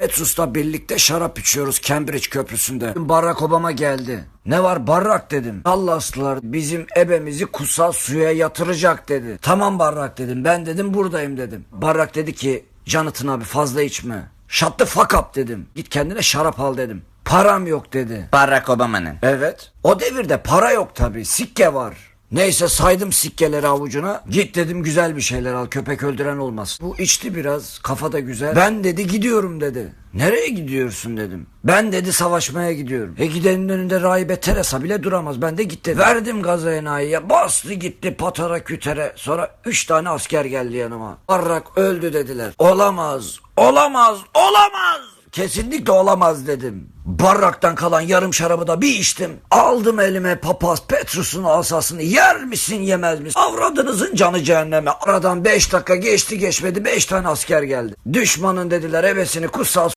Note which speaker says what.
Speaker 1: Petrus'la birlikte şarap içiyoruz Cambridge Köprüsü'nde. Barack Obama geldi. Ne var Barrak dedim. Dallaslılar bizim ebemizi kutsal suya yatıracak dedi. Tamam Barrak dedim. Ben dedim buradayım dedim. Barrak dedi ki Jonathan abi fazla içme. Shut the fuck up dedim. Git kendine şarap al dedim. Param yok dedi.
Speaker 2: Barack Obama'nın.
Speaker 1: Evet. O devirde para yok tabi. Sikke var. Neyse saydım sikkeleri avucuna. Git dedim güzel bir şeyler al köpek öldüren olmaz. Bu içti biraz kafa da güzel. Ben dedi gidiyorum dedi. Nereye gidiyorsun dedim. Ben dedi savaşmaya gidiyorum. E gidenin önünde rahibe Teresa bile duramaz. Ben de gitti. Verdim gaza enayiye. Bastı gitti patara kütere. Sonra üç tane asker geldi yanıma. Barrak öldü dediler. Olamaz. Olamaz. Olamaz. Kesinlikle olamaz dedim. Barraktan kalan yarım şarabı da bir içtim. Aldım elime papaz Petrus'un asasını yer misin yemez misin? Avradınızın canı cehenneme. Aradan beş dakika geçti geçmedi beş tane asker geldi. Düşmanın dediler ebesini kutsal